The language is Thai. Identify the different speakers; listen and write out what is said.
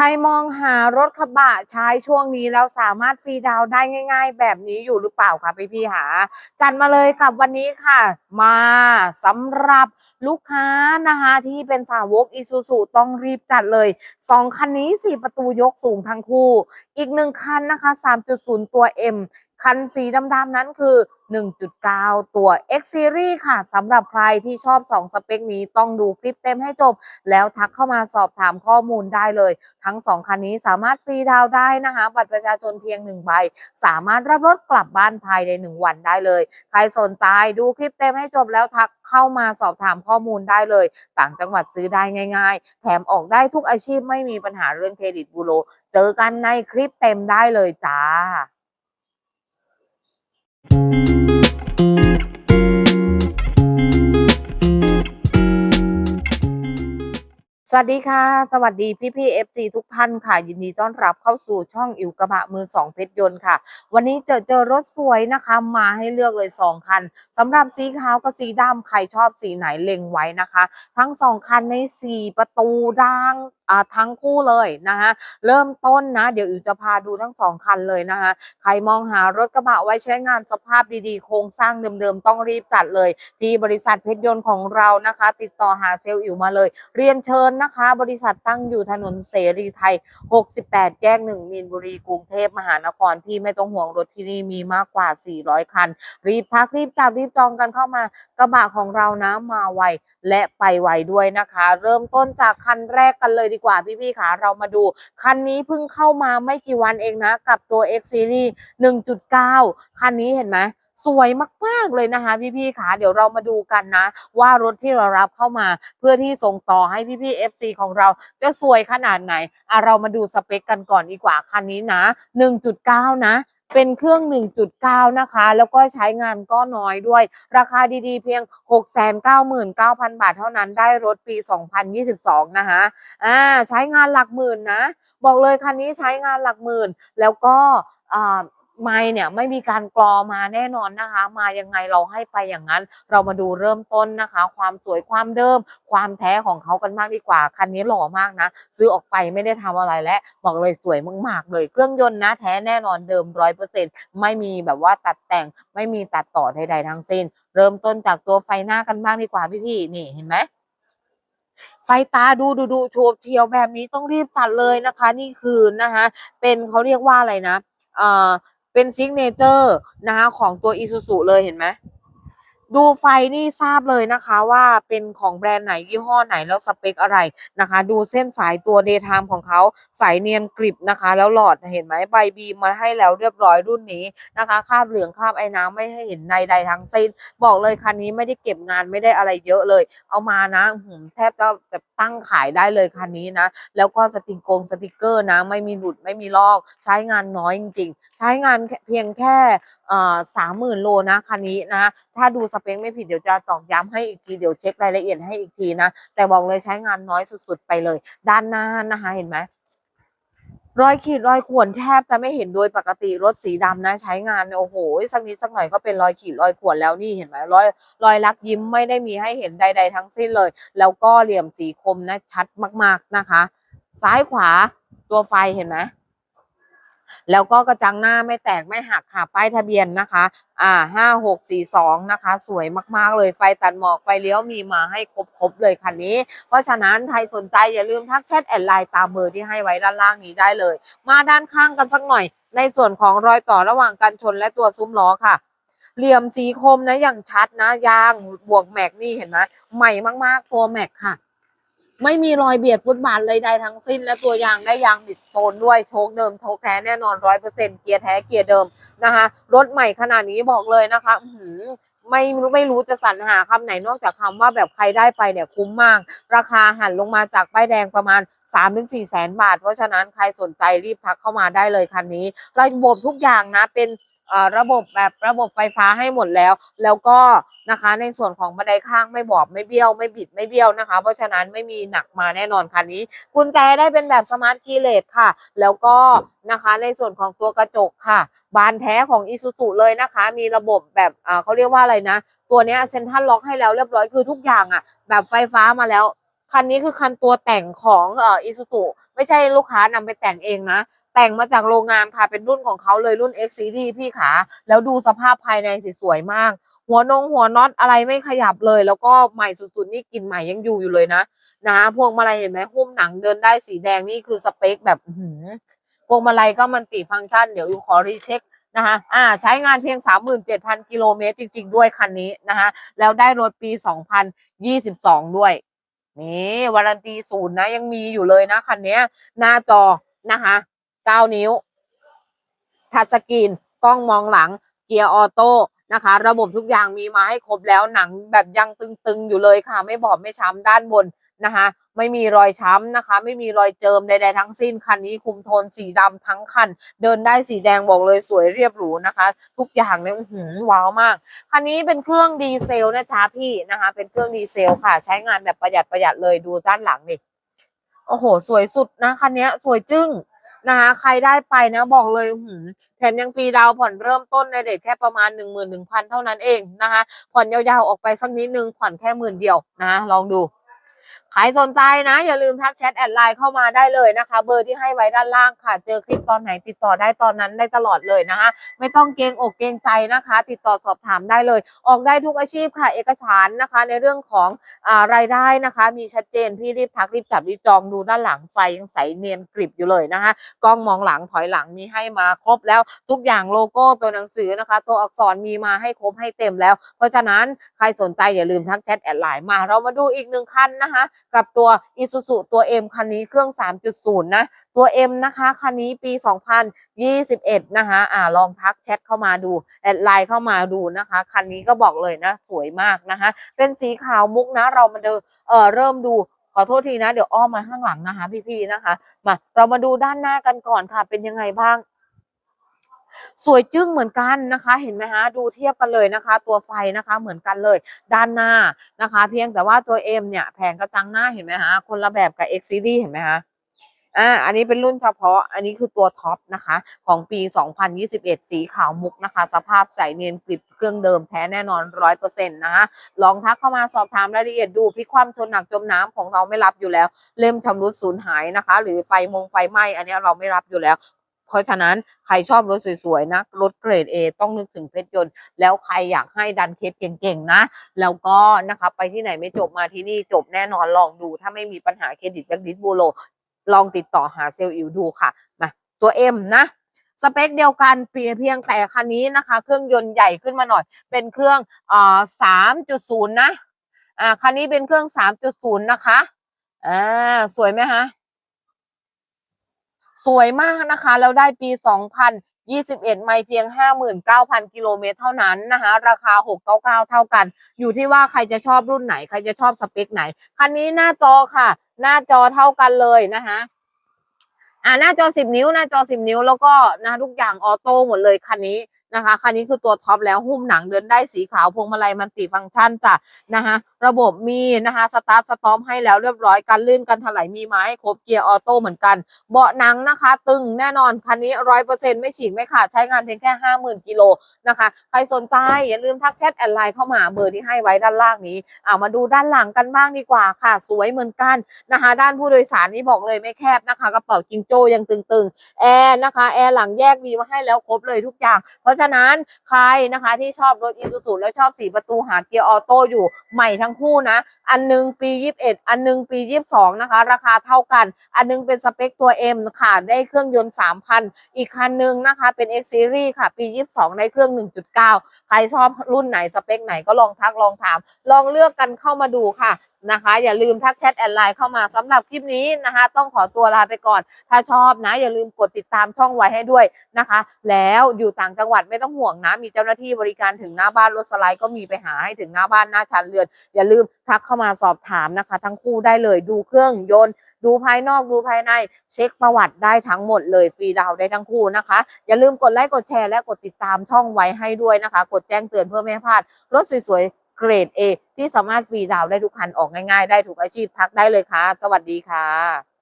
Speaker 1: ใครมองหารถกระบะใช้ช่วงนี้แล้วสามารถฟรีดาวได้ง่าย ๆ แบบนี้อยู่หรือเปล่าคะพี่พี่ๆหาจัดมาเลยกับวันนี้ค่ะ มาสำหรับลูกค้านะคะที่เป็นสาวกอีซูซูต้องรีบจัดเลย 2 คันนี้ 4 ประตูยกสูงทั้งคู่ อีกหนึ่งคันนะคะ 3.0 ตัว M คันสีดำๆนั้นคือ 1.9 ตัว X Series ค่ะสำหรับใครที่ชอบ 2 สเปคนี้ต้องดูคลิปเต็มให้จบ แล้วทักเข้ามาสอบถามข้อมูลได้เลย ทั้ง 2 คันนี้สามารถฟรีดาวได้นะคะ บัตรประชาชนเพียง 1 ใบ สามารถรับรถกลับบ้านภายใน 1 วันได้เลย ใครสนใจดูคลิปเต็มให้จบแล้วทักเข้ามาสอบถามข้อมูลได้เลย ต่างจังหวัดซื้อได้ง่าย ๆ แถมออกได้ทุกอาชีพไม่มีปัญหาเรื่องเครดิตบูโรเจอกันในคลิปเต็มได้เลยจ้า Thank you. สวัสดีค่ะ สวัสดีพี่พี่เอฟซีทุกท่านค่ะ ยินดีต้อนรับเข้าสู่ช่องอิวกระบะมือสองเพชรยนต์ค่ะ วันนี้เจอเจอรถสวยนะคะ มาให้เลือกเลยสองคันสำหรับสีขาวกับสีดำใครชอบสีไหนเล็งไว้นะคะ ทั้งสองคันในสี่ประตูดังอ่าทั้งคู่เลยนะคะเริ่มต้นนะ เดี๋ยวอิวจะพาดูทั้งสองคันเลยนะคะใครมองหารถกระบะไว้ใช้งานสภาพดีๆ โครงสร้างเดิมๆ ต้องรีบจัดเลย ที่บริษัทเพชรยนต์ของเรานะคะ ติดต่อหาเซลล์อิ๋วมาเลย เรียนเชิญนะคะ บริษัทตั้งอยู่ถนนเสรีไทย 68 แยกหนึ่งมีนบุรีกรุงเทพมหานคร พี่ไม่ต้องห่วงรถที่นี่มีมากกว่า 400 คัน รีบทักรีบจับรีบจองกันเข้ามากระบะของเรานะมาไวและไปไวด้วยนะคะ เริ่มต้นจากคันแรกกันเลยดีกว่าพี่ๆค่ะเรามาดูคันนี้เพิ่งเข้ามาไม่กี่วันเองนะ กับตัว X Series 1.9 คันนี้เห็นไหม สวยมากๆเลยนะคะ พี่ๆค่ะเดี๋ยวเรามาดูกันนะ ว่ารถที่เรารับเข้ามา เพื่อที่ส่งต่อให้พี่ๆ FC ของเราจะสวยขนาดไหนอะเรามาดูสเปคกันก่อนดีกว่าคันนี้นะ 1.9 นะเป็นเครื่อง 1.9 นะคะ แล้วก็ใช้งานก็น้อยด้วย ราคาดีๆ เพียง 699,000 บาทเท่านั้นได้รถปี 2022 นะคะอ่าใช้งานหลักหมื่นนะ บอกเลยคันนี้ใช้งานหลักหมื่น แล้วก็อ่า ไม่เนี่ยไม่มีการกรอมาแน่นอนนะคะ มายังไงเราให้ไปอย่างนั้น เรามาดูเริ่มต้นนะคะ ความสวยความเดิม ความแท้ของเขากันมากดีกว่า คันนี้หล่อมากนะ ซื้อออกไปไม่ได้ทำอะไรและบอกเลยสวยมากๆเลยเครื่องยนต์นะ แท้แน่นอนเดิมร้อยเปอร์เซ็นไม่มีแบบว่าตัดแต่งไม่มีตัดต่อใดๆทั้งสิ้น เริ่มต้นจากตัวไฟหน้ากันบ้างดีกว่าพี่ๆนี่เห็นไหมไฟตาดูดูดูโฉบเฉียวแบบนี้ต้องรีบตัดเลยนะคะ นี่คือนะคะ เป็นเขาเรียกว่าอะไรนะ เอ่อ เป็นซิกเนเจอร์นะคะของตัวอีซูซูเลยเห็นไหม ดูไฟนี่ทราบเลยนะคะว่าเป็นของแบรนด์ไหนยี่ห้อไหนแล้วสเปคอะไรนะคะ ดูเส้นสายตัวเดย์ไทม์ของเขาสายเนียนกริบนะคะ แล้วหลอดเห็นไหมใบบีมาให้แล้วเรียบร้อยรุ่นนี้นะคะคาบเหลืองคาบไอ้น้ำไม่ให้เห็นในใดทั้งสิ้น บอกเลยคันนี้ไม่ได้เก็บงานไม่ได้อะไรเยอะเลย เอามานะหืมแทบจะแบบตั้งขายได้เลยคันนี้นะ แล้วก็สติกกงสติกเกอร์นะไม่มีหลุดไม่มีลอก ใช้งานน้อยจริงๆ ใช้งานเพียงแค่สามหมื่นโลนะคันนี้นะถ้าดูสเปคไม่ผิดเดี๋ยวจะตอกย้ำให้อีกทีเดี๋ยวเช็ครายละเอียดให้อีกทีนะแต่บอกเลยใช้งานน้อยสุดๆไปเลย ด้านหน้านะคะเห็นไหมรอยขีดรอยข่วนแทบจะไม่เห็นโดยปกติรถสีดำนะ ใช้งานโอ้โหสักนิดสักหน่อยก็เป็นรอยขีดรอยข่วนแล้วนี่เห็นไหมรอยรอยลักยิ้มไม่ได้มีให้เห็นใด ๆ ทั้งสิ้นเลย แล้วก็เหลี่ยมสีคมนะชัดมาก ๆนะคะ ซ้ายขวาตัวไฟเห็นไหม แล้วก็กระจังหน้าไม่แตกไม่หักค่ะ ป้ายทะเบียนนะคะ อ่าห้าหกสี่สองนะคะ สวยมากๆเลยไฟตัดหมอกไฟเลี้ยวมีมาให้ครบๆเลยคันนี้ เพราะฉะนั้นใครสนใจอย่าลืมทักแชทแอดไลน์ตามเบอร์ที่ให้ไว้ด้านล่างนี้ได้เลย มาด้านข้างกันสักหน่อย ในส่วนของรอยต่อระหว่างกันชนและตัวซุ้มล้อค่ะเหลี่ยมสีคมนะอย่างชัดนะยางบวกแม็กนี่เห็นไหมใหม่มากๆตัวแม็กค่ะ ไม่มีรอยเบียดฟุตบาทเลยใดทั้งสิ้น และตัวยางได้ยางบิสโตนด้วยโชคเดิมโชคแท้แน่นอนร้อยเปอร์เซ็นเกียร์แท้เกียร์เดิมนะคะรถใหม่ขนาดนี้บอกเลยนะคะหืไม่รู้ไม่รู้จะสรรหาคำไหนนอกจากคำว่าแบบใครได้ไปเนี่ยคุ้มมาก ราคาหันลงมาจากป้ายแดงประมาณ3-4แสนบาท เพราะฉะนั้นใครสนใจรีบทักเข้ามาได้เลยคันนี้ระบบทุกอย่างนะเป็น ระบบแบบระบบไฟฟ้าให้หมดแล้ว แล้วก็นะคะในส่วนของบันไดข้างไม่บอบไม่เบี้ยวไม่บิดไม่เบี้ยวนะคะ เพราะฉะนั้นไม่มีหนักมาแน่นอนคันนี้กุญแจได้เป็นแบบสมาร์ทคีย์เลสค่ะ แล้วก็นะคะในส่วนของตัวกระจกค่ะ บานแท้ของ i s u z u เลยนะคะ มีระบบแบบเขาเรียกว่าอะไรนะ ตัวนี้เซ็นทรัลล็อกให้แล้วเรียบร้อยคือทุกอย่างอะ แบบไฟฟ้ามาแล้วคันนี้คือคันตัวแต่งของเอ่อ i s u z u ไม่ใช่ลูกค้านำไปแต่งเองนะ แต่งมาจากโรงงานค่ะเป็นรุ่นของเขาเลยรุ่น X Series พี่ขา แล้วดูสภาพภายในสิสวยมาก หัวนงหัวน็อตอะไรไม่ขยับเลย แล้วก็ใหม่สุดๆนี่กลินใหม่ยังอยู่อยู่เลยนะนะพวงมาลัยเห็นไหมหุ้มหนังเดินได้สีแดงนี่คือสเปคแบบหือพวงมาลัยก็มันติฟังก์ชันเดี๋ยวอยู่ขอรีเช็คนะคะอ่าใช้งานเพียง 37,000 กิโลเมตรจริง ๆ ด้วยคันนี้นะคะแล้วได้รถปี 2022 ด้วย นี่วารันตีศูนย์นะยังมีอยู่เลยนะคันนี้หน้าจอนะคะ 9 นิ้ว ทัชสกรีน กล้องมองหลัง เกียร์ออโต้นะคะ ระบบทุกอย่างมีมาให้ครบแล้วหนังแบบยังตึงๆ อยู่เลยค่ะ ไม่บอบไม่ช้ำด้านบนนะคะ ไม่มีรอยช้ำนะคะ ไม่มีรอยเจิมใดๆทั้งสิ้น คันนี้คุมโทนสีดำทั้งคัน เดินได้สีแดงบอกเลยสวยเรียบหรูนะคะ ทุกอย่างเนี่ยอื้อหือว้าวมาก คันนี้เป็นเครื่องดีเซลนะจ๊ะพี่นะคะ เป็นเครื่องดีเซลค่ะ ใช้งานแบบประหยัดประหยัดเลยดูด้านหลังนี่โอ้โห สวยสุดนะคันนี้สวยจึ้ง นะคะ ใครได้ไปนะบอกเลยหืแถมยังฟรีดาวผ่อนเริ่มต้นในเดทแค่ประมาณ 1 1 0 0 0 เท่านั้นเองนะคะ ผ่อนยาวๆออกไปสักนิดนึงผ่อนแค่หมื่นเดียวนะลองดูใครสนใจนะ อย่าลืมทักแชทแอดไลน์เข้ามาได้เลยนะคะ เบอร์ที่ให้ไว้ด้านล่างค่ะ เจอคลิปตอนไหนติดต่อได้ตอนนั้นได้ตลอดเลยนะคะ ไม่ต้องเกรงอกเกรงใจนะคะ ติดต่อสอบถามได้เลย ออกได้ทุกอาชีพค่ะ เอกสารนะคะ ในเรื่องของอารายได้นะคะ มีชัดเจนพี่รีบทักรีบจับรีบจองดูด้านหลังไฟยังใสเนียนกริบอยู่เลยนะคะกล้องมองหลังถอยหลังมีให้มาครบแล้วทุกอย่างโลโก้ตัวหนังสือนะคะ ตัวอักษรมีมาให้ครบให้เต็มแล้ว เพราะฉะนั้นใครสนใจอย่าลืมทักแชทแอดไลน์มาเรามาดูอีกหนึ่งคันนะคะกับตัว Isuzu ตัว M คันนี้เครื่อง 3.0 นะ ตัว M นะคะ คันนี้ปี 2021 นะคะอ่าลองทักแชทเข้ามาดูแอดไลน์เข้ามาดูนะคะ คันนี้ก็บอกเลยนะ สวยมากนะคะ เป็นสีขาวมุกนะ เรามาเดินเอ่อเริ่มดูขอโทษทีนะ เดี๋ยวอ้อมมาข้างหลังนะคะ พี่ๆนะคะ มาเรามาดูด้านหน้ากันก่อนค่ะ เป็นยังไงบ้าง สวยจึ้งเหมือนกันนะคะ เห็นไหมฮะดูเทียบกันเลยนะคะ ตัวไฟนะคะเหมือนกันเลย ด้านหน้านะคะ เพียงแต่ว่าตัว M เนี่ยแผงกระจังหน้าเห็นไหมฮะคนละแบบกับ X Series เห็นไหมฮะอ่า อันนี้เป็นรุ่นเฉพาะ อันนี้คือตัวท็อปนะคะ ของปี 2021 สีขาวมุกนะคะ สภาพใสเนียนกริบเครื่องเดิมแท้แน่นอน 100%นะคะลองทักเข้ามาสอบถามรายละเอียดดูพิความชนหนักจมน้ำของเราไม่รับอยู่แล้ว เล่มชำรุดสูญหายนะคะ หรือไฟมงไฟไหม้อันนี้เราไม่รับอยู่แล้ว เพราะฉะนั้นใครชอบรถสวยๆนะรถเกรด A ต้องนึกถึงเพชรยนต์ แล้วใครอยากให้ดันเคสเก่งๆนะ แล้วก็นะคะไปที่ไหนไม่จบมาที่นี่จบแน่นอนลองดู ถ้าไม่มีปัญหาเครดิตแบงค์ดิสบูโรลองติดต่อหาเซลล์อิวดูค่ะมาตัว M นะสเปคเดียวกันเพียงเพียงแต่คันนี้นะคะ เครื่องยนต์ใหญ่ขึ้นมาหน่อย เป็นเครื่องอ่า3.0นะอ่าคันนี้เป็นเครื่อง3.0นะคะอ่าสวยไหมคะ สวยมากนะคะ แล้วได้ปี 2021 ไม่เพียง 59,000 กิโลเมตรเท่านั้นนะคะ ราคา 699 เท่ากัน อยู่ที่ว่าใครจะชอบรุ่นไหน ใครจะชอบสเปคไหน คันนี้หน้าจอค่ะ หน้าจอเท่ากันเลยนะคะอ่าหน้าจอ 10 นิ้ว หน้าจอ 10 นิ้ว แล้วก็นะทุกอย่างออโต้หมดเลยคันนี้นะคะคันนี้คือตัวท็อปแล้วหุ้มหนังเดินได้สีขาวพวงมาลัยมันติฟังก์ชันจ้ะนะคะระบบมีนะคะสตาร์ทสตอมให้แล้วเรียบร้อยกันลื่นกันถลายมีมาให้ครบเกียร์ออโต้เหมือนกัน เบาะหนังนะคะ ตึงแน่นอนคันนี้ร้อยเปอร์เซ็นต์ไม่ฉีกไม่ขาดใช้งานเพียงแค่ห้าหมื่นกิโลนะคะ ใครสนใจอย่าลืมทักแชทแอดไลน์เข้ามาเบอร์ที่ให้ไว้ด้านล่างนี้อ่ามาดูด้านหลังกันบ้างดีกว่าค่ะ สวยเหมือนกันนะคะด้านผู้โดยสารนี่บอกเลยไม่แคบนะคะกระเป๋าจิงโจ้ยังตึงๆแอร์นะคะแอร์หลังแยกมีมาให้แล้วครบเลยทุกอย่างเพราะฉะนั้นใครนะคะที่ชอบรถอีซูซูแล้วชอบสีประตูหาเกียร์ออโต้อยู่ใหม่ทั้งคู่นะ อันหนึงปี 21 อันหนึงปี 22 นะคะ ราคาเท่ากัน อันหนึงเป็นสเปคตัว M ค่ะ ได้เครื่องยนต์ 3,000 อีกคันหนึงนะคะ เป็น X Series ค่ะ ปี 22 ได้เครื่อง 1.9 ใครชอบรุ่นไหนสเปคไหนก็ลองทักลองถาม ลองเลือกกันเข้ามาดูค่ะนะคะ อย่าลืมทักแชทแอดไลน์เข้ามาสำหรับคลิปนี้นะคะ ต้องขอตัวลาไปก่อน ถ้าชอบนะ อย่าลืมกดติดตามช่องไว้ให้ด้วยนะคะ แล้วอยู่ต่างจังหวัดไม่ต้องห่วงนะ มีเจ้าหน้าที่บริการถึงหน้าบ้านรถสไลด์ก็มีไปหาให้ถึงหน้าบ้านหน้าชั้นเรือน อย่าลืมทักเข้ามาสอบถามนะคะ ทั้งคู่ได้เลยดูเครื่องยนต์ ดูภายนอกดูภายใน เช็คประวัติได้ทั้งหมดเลยฟรีดาวได้ทั้งคู่นะคะ อย่าลืมกดไลค์กดแชร์และกดติดตามช่องไว้ให้ด้วยนะคะ กดแจ้งเตือนเพื่อไม่ให้พลาดรถสวยๆ เกรด A ที่สามารถฟรีดาวได้ทุกคันออกง่ายๆ ได้ทุกอาชีพทักได้เลยค่ะ สวัสดีค่ะ